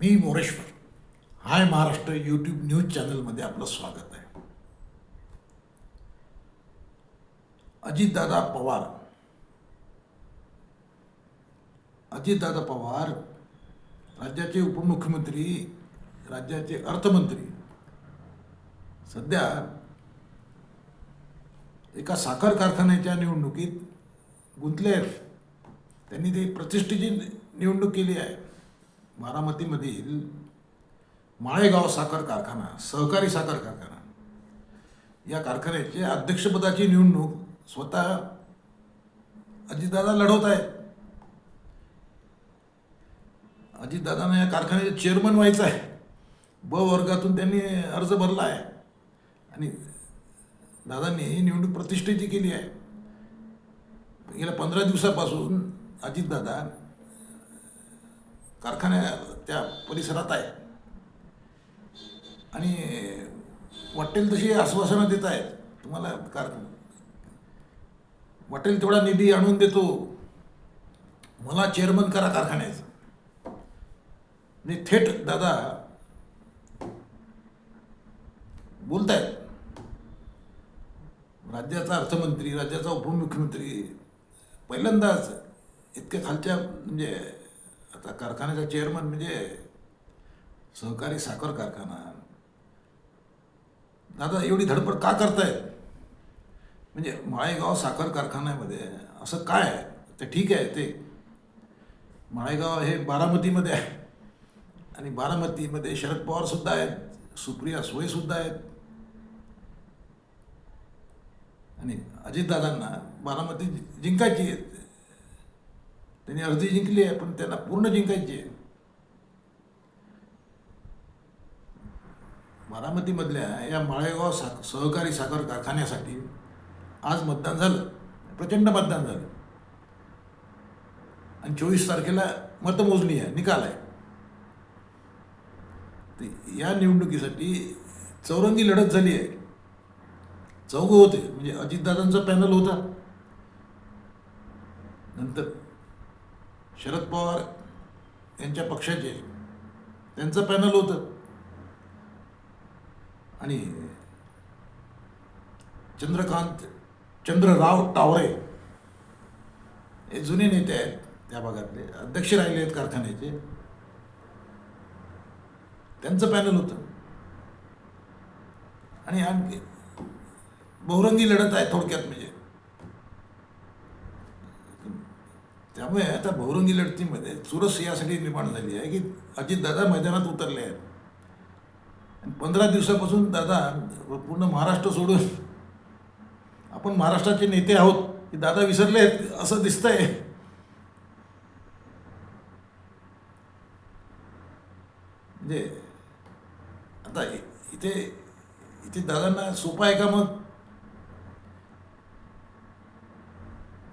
मी Moreshwar. Hi Maharashtra YouTube news चॅनलमध्ये आपलं स्वागत आहे. अजितदादा पवार. अजितदादा पवार राज्याचे उपमुख्यमंत्री राज्याचे अर्थमंत्री. सध्या एका साखर कारखान्याच्या निवडणुकीत गुंतले आहेत. त्यांनी ती प्रतिष्ठेची निवडणूक केली आहे. बारामतीमधील माळेगाव साखर कारखाना सहकारी साखर कारखाना. या कारखान्याचे अध्यक्षपदाची निवडणूक स्वतः अजितदादा लढवत आहेत. अजितदादांना या कारखान्याचे चेअरमन व्हायचं आहे. ब वर्गातून त्यांनी अर्ज भरला आहे. आणि दादांनी ही निवडणूक प्रतिष्ठेची केली आहे. गेल्या पंधरा दिवसापासून अजितदादा कारखान्या त्या परिसरात आहे. आणि वाटेल तशी आश्वासनं देत आहेत. तुम्हाला कार वाटेल तेवढा निधी आणून देतो. मला चेअरमन करा कारखान्याचं. म्हणजे थेट दादा बोलताय राज्याचा अर्थमंत्री राज्याचा उपमुख्यमंत्री पहिल्यांदाच इतक्या खालच्या म्हणजे आता कारखान्याचा चेअरमन म्हणजे सहकारी साखर कारखाना. दादा एवढी धडपड का करतायत म्हणजे माळेगाव साखर कारखान्यामध्ये असं काय आहे? ते ठीक आहे ते माळेगाव हे बारामतीमध्ये आहे. आणि बारामतीमध्ये शरद पवारसुद्धा आहेत सुप्रिया सुयसुद्धा आहेत. आणि अजितदादांना बारामती जिंकायची आहे. त्यांनी अर्धी जिंकली आहे पण त्यांना पूर्ण जिंकायची आहे. बारामतीमधल्या या माळेगाव सा सहकारी साखर कारखान्यासाठी आज मतदान झालं. प्रचंड मतदान झालं. आणि चोवीस तारखेला मतमोजणी आहे निकाल आहे. तर या निवडणुकीसाठी चौरंगी लढत झाली आहे. चौघं होते म्हणजे अजितदादांचा पॅनल होता. नंतर शरद पवार यांच्या पक्षाचे. त्यांचं पॅनल होतं. आणि चंद्रकांत चंद्रराव टावरे हे जुने नेते आहेत त्या भागातले. अध्यक्ष राहिले आहेत कारखान्याचे. त्यांचं पॅनल होतं. आणि आणखी बहुरंगी लढत आहे थोडक्यात म्हणजे. त्यामुळे आता बहुरंगी लढतीमध्ये चुरस यासाठी निर्माण झाली आहे की अजितदादा मैदानात उतरले आहेत. पंधरा दिवसापासून दादा पूर्ण महाराष्ट्र सोडून आपण महाराष्ट्राचे नेते आहोत की दादा विसरले आहेत असं दिसतंय. म्हणजे आता इथे इथे दादांना सोपं आहे का मग?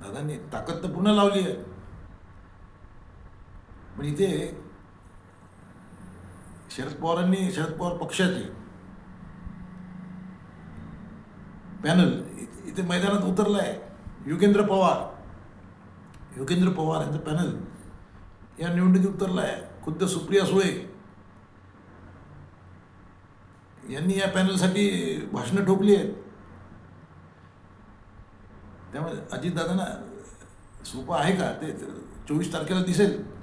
दादांनी ताकद तर पुन्हा लावली आहे. पण इथे शरद पवारांनी शरद पवार पक्षाचे पॅनल इथे मैदानात उतरलं आहे योगेंद्र पवार. योगेंद्र पवार यांचं पॅनल या निवडणुकीत उतरलं आहे खुद्द सुप्रिया सुळे यांनी या पॅनलसाठी भाषणं ठोकली आहेत. त्यामुळे अजितदादांना सोपं आहे का? ते चोवीस तारखेला दिसेल.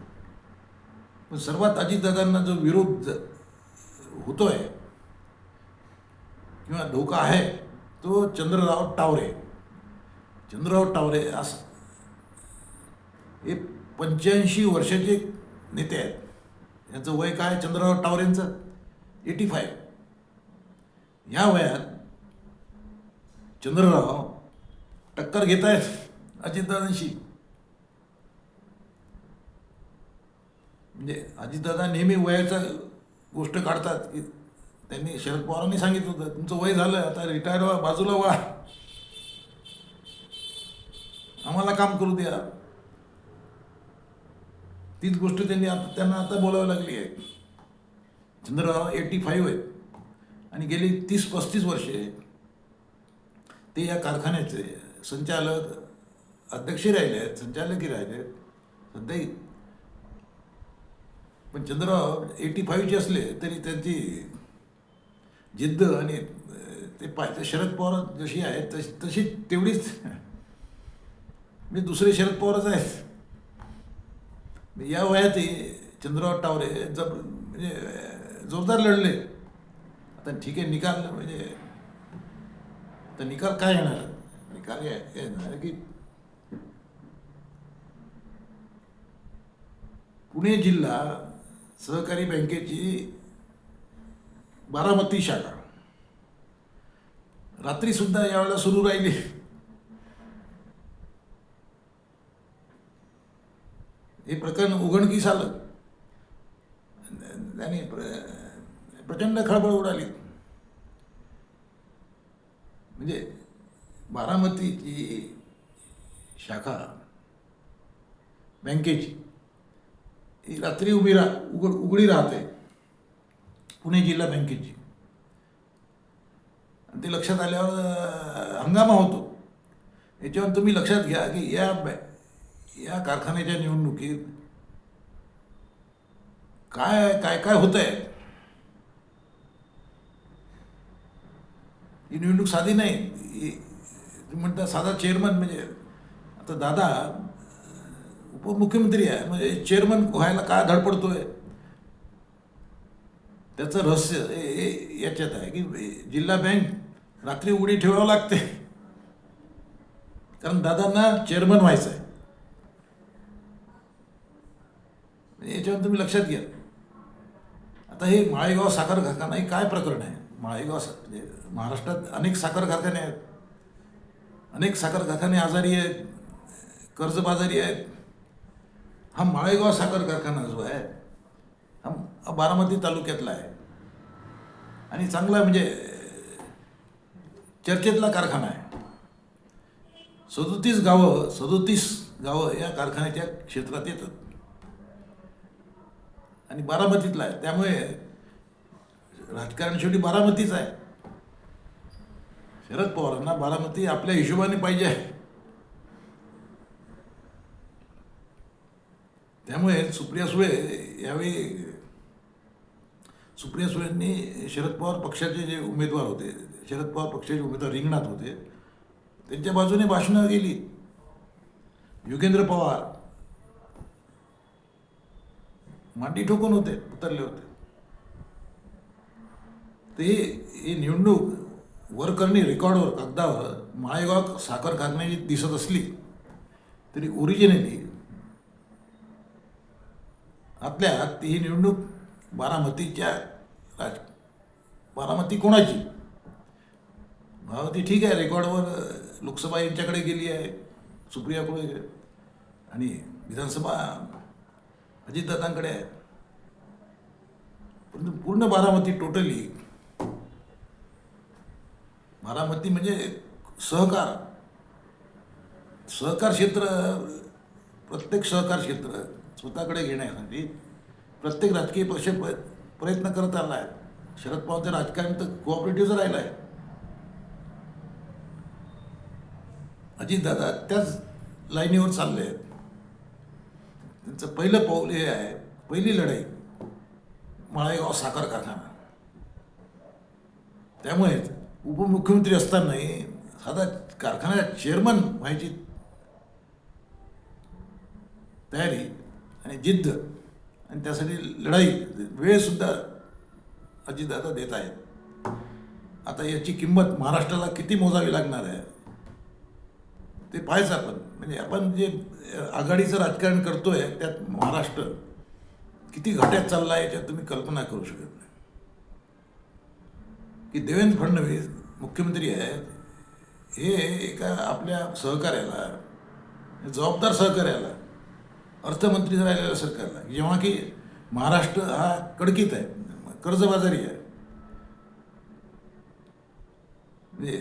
पण सर्वात अजितदादांना जो विरोध ज- होतोय किंवा धोका आहे तो चंद्रराव टावरे. चंद्रराव टावरे अस हे पंच्याऐंशी वर्षाचे नेते आहेत. यांचं वय काय? चंद्रराव टावरेंचं? एटी फाय ह्या वयात चंद्रराव टक्कर घेत आहेत अजितदादांशी म्हणजे अजितदादा नेहमी वयाचा गोष्ट काढतात की त्यांनी शरद पवारांनी सांगितलं होतं तुमचं वय झालं आता रिटायर व्हा बाजूला व्हा. आम्हाला काम करू द्या. तीच गोष्ट त्यांनी आता त्यांना आता बोलावी लागली आहे. चंद्रराव एटी फाईव्ह आहेत. आणि गेली तीस पस्तीस वर्षे ते या कारखान्याचे संचालक अध्यक्षही राहिले आहेत संचालकही राहिले आहेत. सध्याही पण चंद्रराव एटी फाईव्हचे असले तरी त्यांची जिद्द आणि ते पाय शरद पवार जशी आहे तशी तशी तेवढीच म्हणजे दुसरे शरद पवारच आहेत. या वयातही चंद्रराव टावरे जब म्हणजे जोरदार लढले. आता ठीक आहे निकाल म्हणजे तर निकाल काय येणार? निकाल हे येणार की पुणे जिल्हा सहकारी बँकेची बारामती शाखा. रात्री सुद्धा यावेळेला सुरू राहिली. हे प्रकरण उघडकीस आलं. आणि प्रचंड खळबळ उडाली. म्हणजे बारामतीची शाखा बँकेची. रात्री उभी राह उघड उघडी राहते पुणे जिल्हा बँकेची आणि ते लक्षात आल्यावर हंगामा होतो याच्यावर तुम्ही लक्षात घ्या की या बॅ या कारखान्याच्या निवडणुकीत काय काय काय होत आहे ही निवडणूक साधी नाही म्हणतात साधा चेअरमन म्हणजे आता दादा उपमुख्यमंत्री आहे. म्हणजे चेअरमन व्हायला का धडपडतोय त्याचं रहस्य हे- याच्यात आहे की जिल्हा बँक रात्री उघडी ठेवावं लागते. कारण दादांना चेअरमन व्हायचं आहे म्हणजे याच्यावर तुम्ही लक्षात घ्या. आता हे माळेगाव साखर कारखाना हे काय प्रकरण आहे? माळेगाव म्हणजे महाराष्ट्रात अनेक साखर कारखाने आहेत. अनेक साखर कारखाने आजारी आहेत. कर्जबाजारी आहेत. हा माळेगाव साखर कारखाना जो आहे हा हा बारामती तालुक्यातला आहे. आणि चांगला म्हणजे चर्चेतला कारखाना आहे. सदोतीस गावं सदोतीस गावं या कारखान्याच्या क्षेत्रात येतात. आणि बारामतीतला आहे. त्यामुळे राजकारण शेवटी बारामतीच आहे. शरद पवारांना बारामती आपल्या हिशोबाने पाहिजे आहे. त्यामुळे सुप्रिया सुळे यावेळी सुप्रिया सुळेंनी शरद पवार पक्षाचे जे उमेदवार होते शरद पवार पक्षाचे उमेदवार रिंगणात होते त्यांच्या बाजूने भाषणं गेली योगेंद्र पवार मांडी ठोकून होते उतरले होते. ते ही निवडणूक वरकरणी रेकॉर्डवर कागदावर महायोगात साखर कारखान्याची दिसत असली तरी ओरिजिनली आपल्या ही निवडणूक बारामतीच्या राज बारामती कोणाची? बारामती ठीक आहे रेकॉर्डवर लोकसभा यांच्याकडे गेली आहे सुप्रियाकडे आणि विधानसभा अजितदादांकडे आहे. परंतु पूर्ण बारामती टोटली बारामती म्हणजे सहकार. सहकार क्षेत्र प्रत्येक सहकार क्षेत्र. स्वतःकडे घेण्यासाठी प्रत्येक राजकीय पक्ष प्रयत्न करत आला आहे शरद पवारचं राजकारण तर कोऑपरेटिव्हच राहिलं आहे अजितदादा त्याच लाईनीवर चालले आहेत. त्यांचं पहिलं पाऊल हे आहे पहिली लढाई माळेगाव साखर कारखाना. त्यामुळेच उपमुख्यमंत्री असतानाही साधा कारखान्यात चेअरमन व्हायची तयारी आणि जिद्द आणि त्यासाठी लढाई वेळसुद्धा अजितदादा देत आहेत. आता याची किंमत महाराष्ट्राला किती मोजावी लागणार आहे? ते पाहायचं आपण. म्हणजे आपण जे आघाडीचं राजकारण करतो आहे त्यात महाराष्ट्र किती घाट्यात चालला आहे याच्यात तुम्ही कल्पना करू शकत नाही. की देवेंद्र फडणवीस मुख्यमंत्री आहेत हे एका आपल्या सहकार्याला जबाबदार सहकार्याला अर्थमंत्री राहिलेल्या सरकारला जेव्हा की महाराष्ट्र हा कडकीत आहे कर्जबाजारी आहे. म्हणजे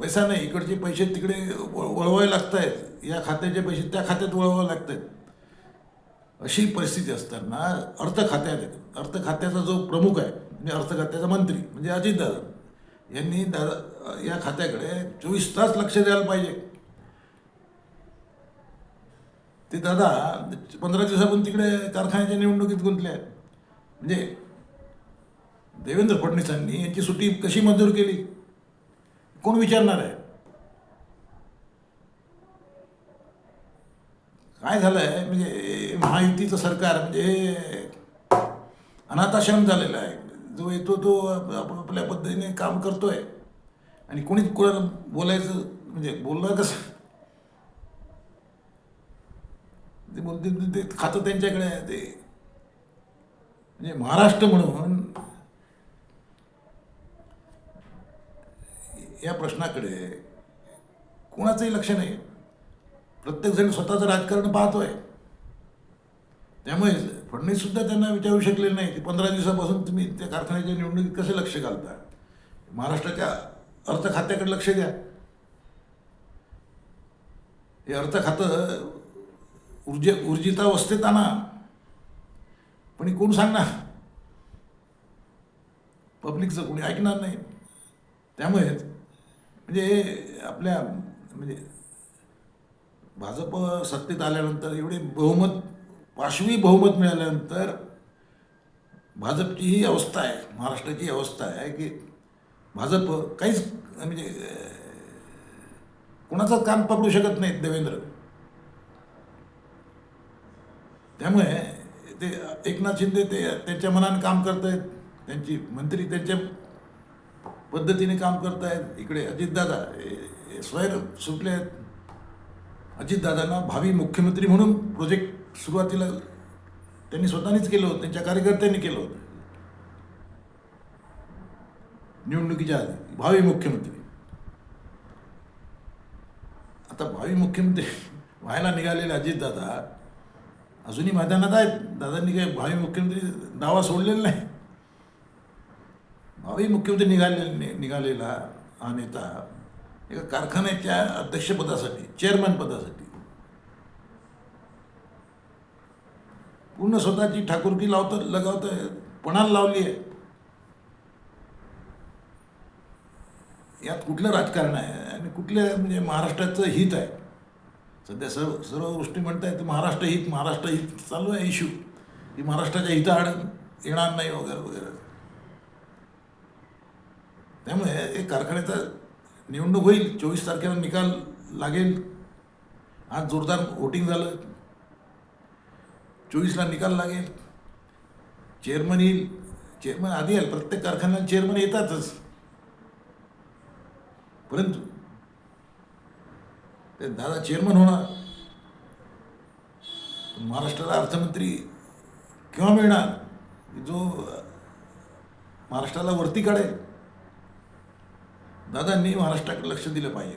पैसा नाही इकडचे पैसे तिकडे वळवावे लागत आहेत या खात्याचे पैसे त्या खात्यात वळवावे लागत आहेत अशी परिस्थिती असताना अर्थ खात्यात अर्थ खात्याचा जो प्रमुख आहे म्हणजे अर्थ खात्याचा मंत्री म्हणजे अजितदादा यांनी दादा या खात्याकडे चोवीस तास लक्ष द्यायला पाहिजे. ते दादा पंधरा दिवसापूर्वी तिकडे कारखान्याच्या निवडणुकीत गुंतले आहेत. म्हणजे देवेंद्र फडणवीसांनी यांची सुट्टी कशी मंजूर केली? कोण विचारणार आहे? काय झालं आहे म्हणजे महायुतीचं सरकार म्हणजे अनाथाश्रम झालेला आहे. जो येतो तो आप- आपल्या पद्धतीने काम करतोय. आणि कोणीच कोणाला बोलायचं म्हणजे बोलणार कसं? ते बोलते ते- खातं त्यांच्याकडे आहे ते. म्हणजे महाराष्ट्र म्हणून. या प्रश्नाकडे कोणाचंही लक्ष नाही. प्रत्येकजण स्वतःचं राजकारण पाहतोय. त्यामुळे फडणवीससुद्धा त्यांना विचारू शकले नाही. की पंधरा दिवसापासून तुम्ही त्या कारखान्याच्या निवडणुकीत कसे लक्ष घालता? महाराष्ट्राच्या अर्थ खात्याकडे लक्ष द्या. हे अर्थ खातं ऊर्जे ऊर्जितावस्थेत आणा पण कोण सांगणार? पब्लिकचं कोणी ऐकणार नाही. त्यामुळे म्हणजे आपल्या म्हणजे भाजप सत्तेत आल्यानंतर एवढे बहुमत पाशवी बहुमत मिळाल्यानंतर भाजपची ही अवस्था आहे महाराष्ट्राची अवस्था आहे की भाजप काहीच म्हणजे कोणाचंच काम पकडू शकत नाहीत देवेंद्र. त्यामुळे ते एकनाथ शिंदे ते त्यांच्या मनाने काम करत आहेत त्यांची मंत्री त्यांच्या पद्धतीने काम करत आहेत इकडे अजितदादा हे- स्वैर सुटले आहेत. अजितदादांना भावी मुख्यमंत्री म्हणून प्रोजेक्ट सुरुवातीला त्यांनी स्वतःनेच केलं होतं. त्यांच्या कार्यकर्त्यांनी केलं होतं. निवडणुकीच्या आधी भावी मुख्यमंत्री. आता भावी मुख्यमंत्री व्हायला निघालेले अजितदादा अजूनही मैदानात आहेत. दादांनी काही भावी मुख्यमंत्री दावा सोडलेला नाही. भावी मुख्यमंत्री निघाले निघालेला हा नेता एका कारखान्याच्या अध्यक्षपदासाठी चेअरमॅन पदासाठी. पूर्ण स्वतःची ठाकुरकी लावत लगावत पणाला लावली आहे. यात कुठलं राजकारण आहे आणि कुठल्या म्हणजे महाराष्ट्राचं हित आहे? सध्या सर्व सर्व गोष्टी म्हणतायत महाराष्ट्र हित महाराष्ट्र हित चालू आहे इश्यू की महाराष्ट्राच्या हिताआड येणार नाही वगैरे वगैरे. त्यामुळे एक कारखान्याचा निवडणूक होईल चोवीस तारखेला निकाल लागेल. आज जोरदार वोटिंग झालं. चोवीसला निकाल लागेल. चेअरमन येईल. चेअरमन आधी येईल प्रत्येक कारखान्याला चेअरमन येतातच. परंतु ते दादा चेअरमन होणार. महाराष्ट्राला अर्थमंत्री केव्हा मिळणार? जो महाराष्ट्राला वरती काढेल? दादांनी महाराष्ट्राकडे लक्ष दिलं पाहिजे.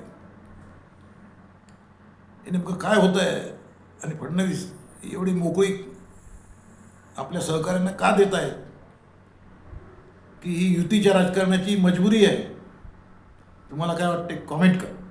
हे नेमकं काय होतं आहे आणि फडणवीस एवढी मोकळी आपल्या सहकाऱ्यांना का देत आहेत की ही युतीच्या राजकारणाची मजबुरी आहे? तुम्हाला काय वाटते कॉमेंट करा.